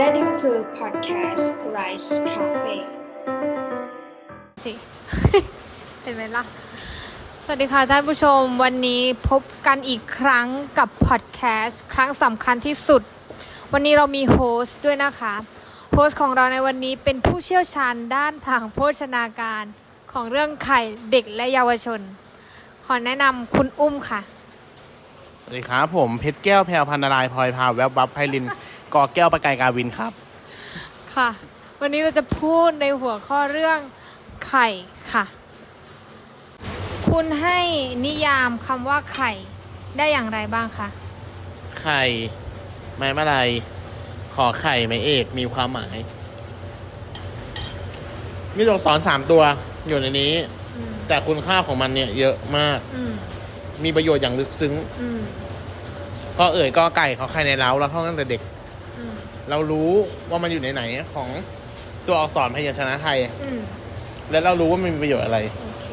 และนี่ก็คือ podcast Rice Cafe สิเห็นไหมล่ะ สวัสดีค่ะท่านผู้ชมวันนี้พบกันอีกครั้งกับพอดแคสต์ครั้งสำคัญที่สุด วันนี้เรามีโฮสต์ด้วยนะคะ โฮสต์ของเราในวันนี้เป็นผู้เชี่ยวชาญด้านทางโภชนาการของเรื่องไข่เด็กและเยาวชน ขอแนะนำคุณอุ้มค่ะ สวัสดีครับผมเพชรแก้วแพรวพันนารายพลอยพาวแวบวับไพลิน กอแก้วประกายกาวินครับ ค่ะ วันนี้เราจะพูดในหัวข้อเรื่องไข่ค่ะ คุณให้นิยามคำว่าไข่ได้อย่างไรบ้างคะ ไข่ไม้มะลายขอไข่ไม้เอกมีความหมาย มีตัวอักษรสามตัวอยู่ในนี้ อืม แต่คุณค่าของมันเนี่ยเยอะมาก อืม มีประโยชน์อย่างลึกซึ้ง อืม ก็เอ่ยก็ไก่ขอไข่ในเล้าเราท่องตั้งแต่เด็กอืม เรารู้ว่ามันอยู่ในไหนของตัวอักษรพยัญชนะไทย อืมและเรารู้ว่ามันมีประโยชน์อะไร โอเค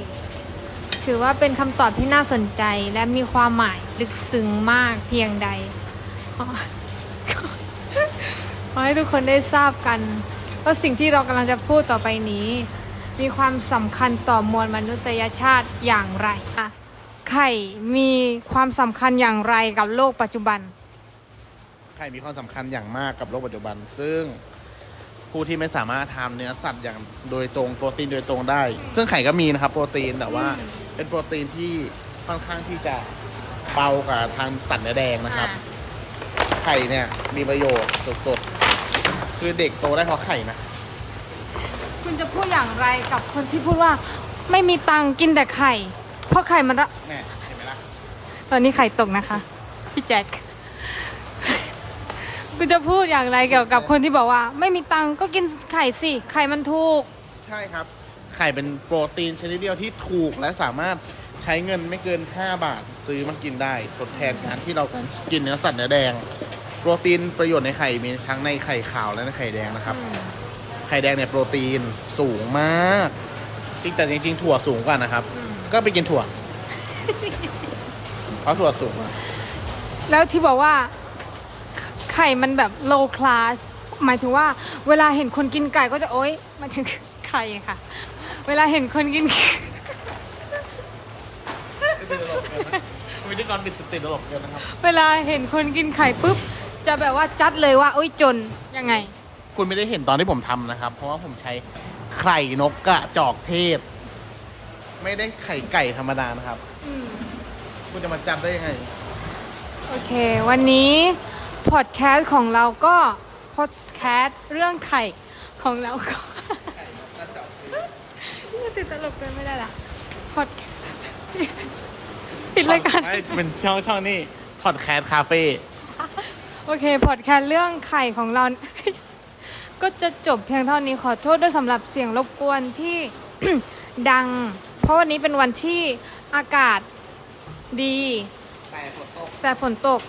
ถือว่าเป็นคำตอบที่น่าสนใจและมีความหมายลึกซึ้งมากเพียงใดขอขอให้ทุกคนได้ทราบกัน ว่าสิ่งที่เรากำลังจะพูดต่อไปนี้ มีความสำคัญต่อมวลมนุษยชาติอย่างไรอะไข่มีความสำคัญอย่างไรกับโลกปัจจุบัน ไข่มีความสำคัญอย่างมากกับโลกปัจจุบัน ซึ่งผู้ที่ไม่สามารถทานเนื้อสัตว์อย่างโดยตรงโปรตีนโดยตรงได้ ซึ่งไข่ก็มีนะครับ โปรตีนแต่ว่าอืมเป็นโปรตีนที่ค่อนข้างที่จะเบากว่าทางสัตว์เนื้อแดงนะครับ ไข่เนี่ยมีประโยชน์สดๆ คือเด็กโตได้เพราะไข่นะ คุณจะพูดอย่างไรกับคนที่พูดว่าไม่มีตังค์กินแต่ไข่ เพราะไข่มันระแน่เห็นไหมล่ะ ตอนนี้ไข่ตกนะคะ พี่แจ็ค คุณจะพูดอย่างไรเกี่ยวกับคนที่บอกว่า ไม่มีตังค์ก็กินไข่สิไข่มันถูก ใช่ครับ ไข่เป็นโปรตีนชนิดเดียวที่ถูกและสามารถใช้เงินไม่เกิน 5 บาทซื้อมากินได้ทดแทนการที่เรากินเนื้อสัตว์เนื้อแดง โปรตีนประโยชน์ในไข่มีทั้งในไข่ขาวและในไข่แดงนะครับ ไข่แดงเนี่ยโปรตีนสูงมากจริงแต่จริงๆ ถั่วสูงกว่านะครับอืมก็ไปกินถั่ว เพราะถั่วสูงอะแล้วที่บอกว่า ไขไข่มันแบบ low class หมายถึงว่าเวลาเห็นคนกินไก่ก็จะโอ๊ยหมายถึงไข่ค่ะ เวลาเห็นคนกิน วิธีกรติดติดตลกเกินนะครับ เวลาเห็นคนกินไข่ปุ๊บ จะแบบว่าจัดเลยว่าโอ๊ยจนยังไง คุณไม่ได้เห็นตอนที่ผมทำนะครับ เพราะว่าผมใช้ไข่นกกระจอกเทศ ไม่ได้ไข่ไก่ธรรมดานะครับ อืมคุณจะมาจับได้ยังไง โอเค วันนี้ พอดแคสต์ของเราก็พอดแคสต์เรื่องไข่ของเราก็นี่ติดตลกเกินไม่ได้ละพอดปิดรายการไม่เป็นช่องช่องนี่พอดแคสต์คาเฟ่โอเคพอดแคสต์เรื่องไข่ของเรา ก็จะจบเพียงเท่านี้ขอโทษด้วยสำหรับเสียงรบกวนที่ดัง เพราะวันนี้เป็นวันที่อากาศดี แต่ฝนตกแต่ฝนตก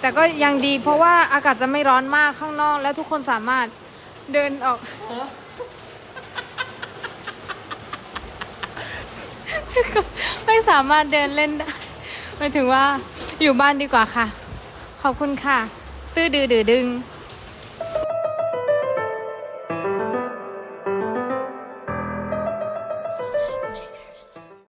แต่ก็ยังดีเพราะว่าอากาศจะไม่ร้อนมากข้างนอก และทุกคนสามารถเดินออก ไม่สามารถเดินเล่นได้หมายถึงว่าอยู่บ้านดีกว่าค่ะ ขอบคุณค่ะ ตื้อดือดือดึง